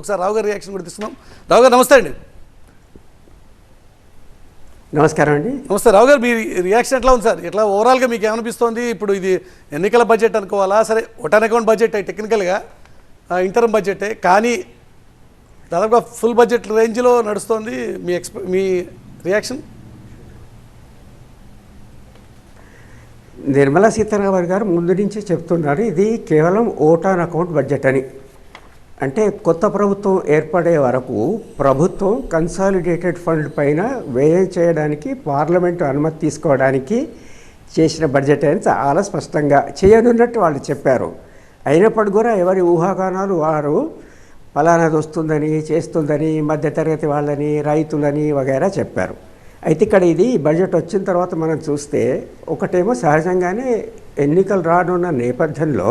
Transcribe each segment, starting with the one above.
ఒకసారి రావు గారి రియాక్షన్ కూడా తీసుకున్నాం రావు గారు నమస్తే అండి. నమస్కారం అండి. నమస్తే రావు గారు మీ రియాక్షన్ ఎట్లా ఉంది సార్? ఎట్లా ఓవరాల్గా మీకు ఏమనిపిస్తోంది? ఇప్పుడు ఇది ఎన్నికల బడ్జెట్ అనుకోవాలా? సరే ఒటాన్ అకౌంట్ బడ్జెట్ టెక్నికల్గా ఇంటర్మ్ బడ్జెటే కానీ దాదాపుగా ఫుల్ బడ్జెట్ రేంజ్లో నడుస్తోంది మీ ఎక్స్పె మీ రియాక్షన్ నిర్మలా సీతారామన్ గారు ముందు నుంచి చెప్తున్నారు ఇది కేవలం ఓటాన్ అకౌంట్ బడ్జెట్ అని. అంటే కొత్త ప్రభుత్వం ఏర్పడే వరకు ప్రభుత్వం కన్సాలిడేటెడ్ ఫండ్ పైన వ్యయం చేయడానికి పార్లమెంటు అనుమతి తీసుకోవడానికి చేసిన బడ్జెట్ అని చాలా స్పష్టంగా చేయనున్నట్టు వాళ్ళు చెప్పారు. అయినప్పటికీ కూడా ఎవరి ఊహాగానాలు వారు ఫలానాది వస్తుందని చేస్తుందని మధ్యతరగతి వాళ్ళని రైతులని వగైరా చెప్పారు. అయితే ఇక్కడ ఇది బడ్జెట్ వచ్చిన తర్వాత మనం చూస్తే ఒకటేమో సహజంగానే ఎన్నికలు రానున్న నేపథ్యంలో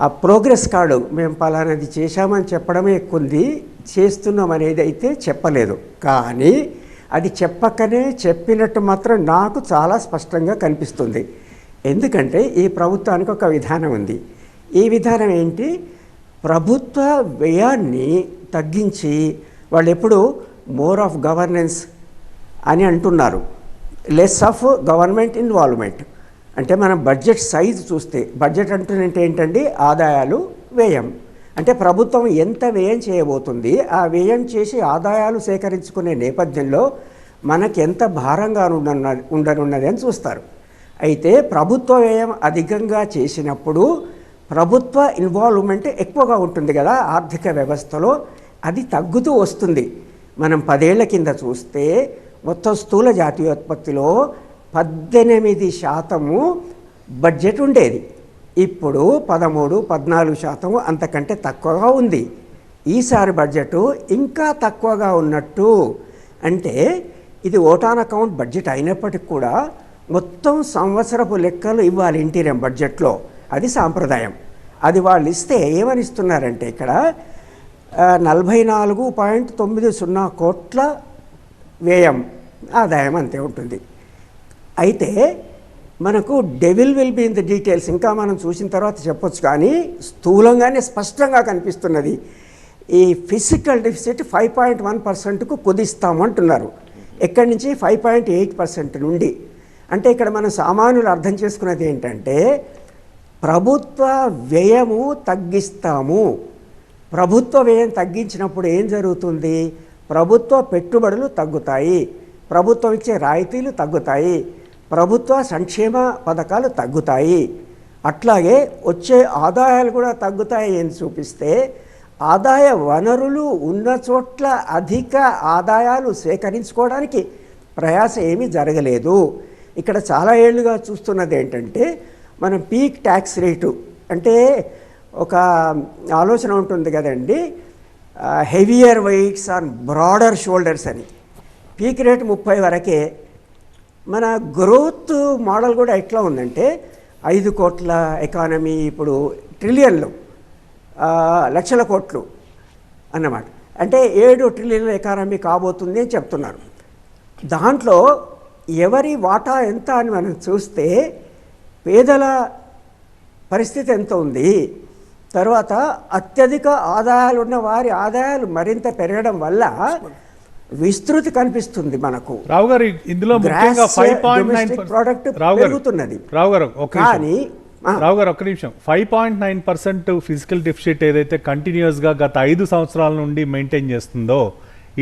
ఆ ప్రోగ్రెస్ కార్డు మేము పలానాది చేశామని చెప్పడమే ఎక్కుంది చేస్తున్నాం అనేది అయితే చెప్పలేదు. కానీ అది చెప్పకనే చెప్పినట్టు మాత్రం నాకు చాలా స్పష్టంగా కనిపిస్తుంది. ఎందుకంటే ఈ ప్రభుత్వానికి ఒక విధానం ఉంది. ఈ విధానం ఏంటి? ప్రభుత్వ వ్యయాన్ని తగ్గించి వాళ్ళు ఎప్పుడు మోర్ ఆఫ్ గవర్నెన్స్ అని అంటున్నారు. లెస్ ఆఫ్ గవర్నమెంట్ ఇన్వాల్వ్మెంట్ అంటే మనం బడ్జెట్ సైజ్ చూస్తే బడ్జెట్ అంటే ఏంటండి? ఆదాయాలు వ్యయం. అంటే ప్రభుత్వం ఎంత వ్యయం చేయబోతుంది ఆ వ్యయం చేసి ఆదాయాలు సేకరించుకునే నేపథ్యంలో మనకి ఎంత భారంగా ఉండనున్న ఉండనున్నది అని చూస్తారు. అయితే ప్రభుత్వ వ్యయం అధికంగా చేసినప్పుడు ప్రభుత్వ ఇన్వాల్వ్మెంట్ ఎక్కువగా ఉంటుంది కదా ఆర్థిక వ్యవస్థలో అది తగ్గుతూ వస్తుంది. మనం పదేళ్ళ కింద చూస్తే మొత్తం స్థూల జాతీయోత్పత్తిలో పద్దెనిమిది శాతము బడ్జెట్ ఉండేది. ఇప్పుడు పదమూడు పద్నాలుగు శాతము అంతకంటే తక్కువగా ఉంది. ఈసారి బడ్జెట్ ఇంకా తక్కువగా ఉన్నట్టు అంటే ఇది ఓటాన్ అకౌంట్ బడ్జెట్ అయినప్పటికి కూడా మొత్తం సంవత్సరపు లెక్కలు ఇవ్వాలి ఇంటీరియం బడ్జెట్లో. అది సాంప్రదాయం. అది వాళ్ళు ఇస్తే ఏమని ఇస్తున్నారంటే ఇక్కడ నలభై నాలుగు పాయింట్ తొమ్మిది సున్నా కోట్ల వ్యయం ఆదాయం అంతే ఉంటుంది. అయితే మనకు devil will be in the details ఇంకా మనం చూసిన తర్వాత చెప్పొచ్చు కానీ స్థూలంగానే స్పష్టంగా కనిపిస్తున్నది. ఈ physical deficit five point one పర్సెంట్కు కుదిస్తామంటున్నారు ఎక్కడి నుంచి? ఫైవ్ పాయింట్ ఎయిట్ పర్సెంట్ నుండి. అంటే ఇక్కడ మనం సామాన్యులు అర్థం చేసుకున్నది ఏంటంటే ప్రభుత్వ వ్యయము తగ్గిస్తాము. ప్రభుత్వ వ్యయం తగ్గించినప్పుడు ఏం జరుగుతుంది? ప్రభుత్వ పెట్టుబడులు తగ్గుతాయి. ప్రభుత్వం ఇచ్చే రాయితీలు తగ్గుతాయి. ప్రభుత్వ సంక్షేమ పథకాలు తగ్గుతాయి. అట్లాగే వచ్చే ఆదాయాలు కూడా తగ్గుతాయి అని చూపిస్తే ఆదాయ వనరులు ఉన్న చోట్ల అధిక ఆదాయాలు సేకరించుకోవడానికి ప్రయాస ఏమీ జరగలేదు. ఇక్కడ చాలా ఏళ్ళుగా చూస్తున్నది ఏంటంటే మనం పీక్ ట్యాక్స్ రేటు అంటే ఒక ఆలోచన ఉంటుంది కదండి. Heavier weights on broader shoulders అని. పీక్ రేట్ ముప్పై వరకే. మన గ్రోత్ మోడల్ కూడా ఎట్లా ఉందంటే ఐదు కోట్ల ఎకానమీ ఇప్పుడు ట్రిలియన్లు లక్షల కోట్లు అన్నమాట. అంటే ఏడు ట్రిలియన్ల ఎకానమీ కాబోతుంది అని చెప్తున్నారు. దాంట్లో ఎవరి వాటా ఎంత అని మనం చూస్తే పేదల పరిస్థితి ఎంత ఉంది తర్వాత అత్యధిక ఆదాయాలు ఉన్న వారి ఆదాయాలు మరింత పెరగడం వల్ల విస్తృతి కనిపిస్తుంది మనకు. రావు గారు ఇందులో ముఖ్యంగా ఫైవ్ పాయింట్ నైన్ గారు పెరుగుతున్నది. రావు గారు కానీ. రావు గారు ఒక్క నిమిషం. Five point nine percent physical deficit ఏదైతే కంటిన్యూస్గా గత ఐదు సంవత్సరాల నుండి మెయింటైన్ చేస్తుందో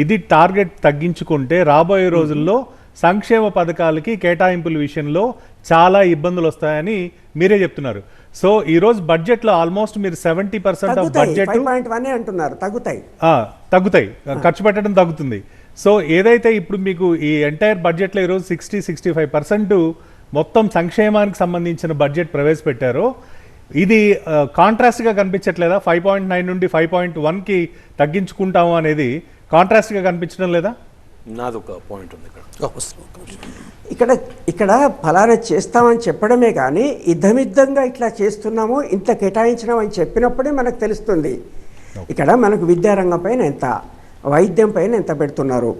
ఇది టార్గెట్ తగ్గించుకుంటే రాబోయే రోజుల్లో సంక్షేమ పథకాలకి కేటాయింపుల విషయంలో చాలా ఇబ్బందులు వస్తాయని మీరే చెప్తున్నారు. సో ఈ రోజు బడ్జెట్లో ఆల్మోస్ట్ మీరు సెవెంటీ పర్సెంట్ ఆఫ్ బడ్జెట్ తగ్గుతాయి. ఖర్చు పెట్టడం తగ్గుతుంది. సో ఏదైతే ఇప్పుడు మీకు ఈ ఎంటైర్ బడ్జెట్లో ఈరోజు సిక్స్టీ సిక్స్టీ ఫైవ్ పర్సెంట్ మొత్తం సంక్షేమానికి సంబంధించిన బడ్జెట్ ప్రవేశపెట్టారో ఇది కాంట్రాస్ట్గా కనిపించట్లేదా? ఫైవ్ పాయింట్ నైన్ నుండి ఫైవ్ పాయింట్ వన్కి తగ్గించుకుంటాము అనేది కాంట్రాస్ట్గా కనిపించడం లేదా? నాది ఒక పాయింట్ ఉంది. ఇక్కడ. ఇక్కడ ఫలానా చేస్తామని చెప్పడమే కానీ ఇద్దమిద్దంగా ఇట్లా చేస్తున్నాము ఇంత కేటాయించినామని చెప్పినప్పుడే మనకు తెలుస్తుంది. ఇక్కడ మనకు విద్యారంగం పైన ఎంత? వైద్యం పైన ఎంత పెడుతున్నారు.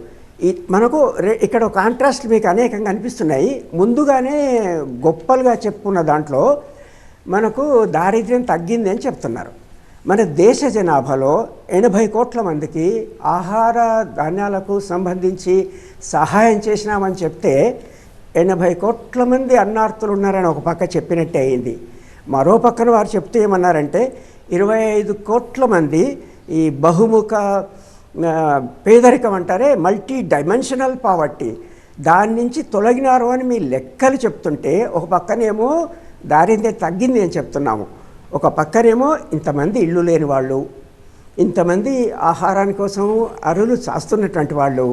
మనకు ఇక్కడ కాంట్రాస్ట్ మీకు అనేకంగా అనిపిస్తున్నాయి. ముందుగానే గొప్పలుగా చెప్పుకున్న దాంట్లో మనకు దారిద్ర్యం తగ్గింది అని చెప్తున్నారు. మన దేశ జనాభాలో ఎనభై కోట్ల మందికి ఆహార ధాన్యాలకు సంబంధించి సహాయం చేసినామని చెప్తే ఎనభై కోట్ల మంది అన్నార్థులు ఉన్నారని ఒక పక్క చెప్పినట్టే అయింది. మరో పక్కన వారు చెప్తూ ఏమన్నారంటే ఇరవై ఐదు కోట్ల మంది ఈ బహుముఖ పేదరికం అంటారే మల్టీ డైమెన్షనల్ పావర్టీ. దాని నుంచి తొలగినారు అని మీ లెక్కలు చెప్తుంటే ఒక పక్కనేమో దారిందే తగ్గింది అని చెప్తున్నాము. ఒక పక్కనేమో ఇంతమంది ఇళ్ళు లేని వాళ్ళు ఇంతమంది ఆహారాని కోసం అరులు చాస్తున్నటువంటి వాళ్ళు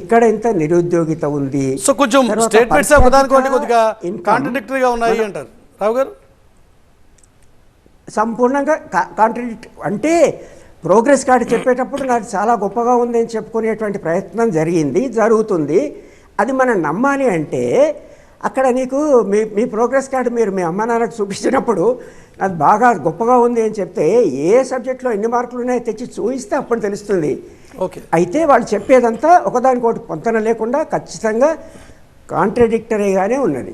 ఇక్కడ ఇంత నిరుద్యోగిత ఉంది. సో కొంచెం స్టేట్మెంట్స్ కొద్దిగా కాంట్రడిక్టరీగా ఉన్నాయి అంటారు. రావు గారు? సంపూర్ణంగా కాంట్రడిక్ట్ అంటే ప్రోగ్రెస్ కార్డు చెప్పేటప్పుడు నాకు చాలా గొప్పగా ఉంది అని చెప్పుకునేటువంటి ప్రయత్నం జరిగింది జరుగుతుంది. అది మనం నమ్మాలి అంటే అక్కడ నీకు మీ మీ ప్రోగ్రెస్ కార్డు మీరు మీ అమ్మ నాన్నకు చూపించినప్పుడు అది బాగా గొప్పగా ఉంది అని చెప్తే ఏ సబ్జెక్ట్లో ఎన్ని మార్కులు ఉన్నాయో తెచ్చి చూపిస్తే అప్పుడు తెలుస్తుంది. ఓకే. అయితే వాళ్ళు చెప్పేదంతా ఒకదానికొకటి పొంతన లేకుండా ఖచ్చితంగా కాంట్రడిక్టరీగానే ఉన్నది.